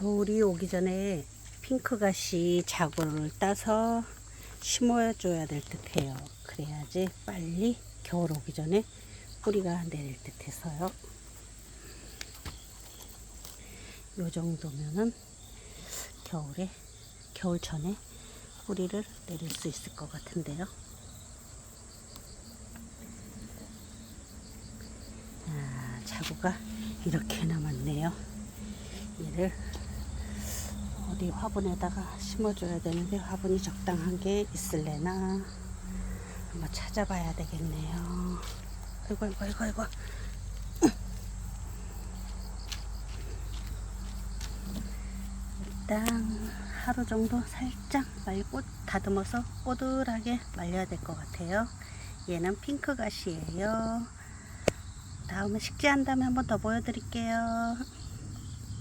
겨울이 오기 전에 핑크가시 자구를 따서 심어줘야 될 듯해요. 그래야지 빨리 겨울 오기 전에 뿌리가 내릴 듯해서요. 요 정도면은 겨울에 겨울 전에 뿌리를 내릴 수 있을 것 같은데요. 아, 자구가 이렇게 남았네요. 얘를 어디 화분에다가 심어줘야 되는데 화분이 적당한 게 있을래나 한번 찾아봐야 되겠네요. 아이고 아이고 아이고 아이고. 일단 하루 정도 살짝 말고 다듬어서 꼬들하게 말려야 될 것 같아요. 얘는 핑크 가시예요. 다음에 식재한 다음에 한번 더 보여드릴게요.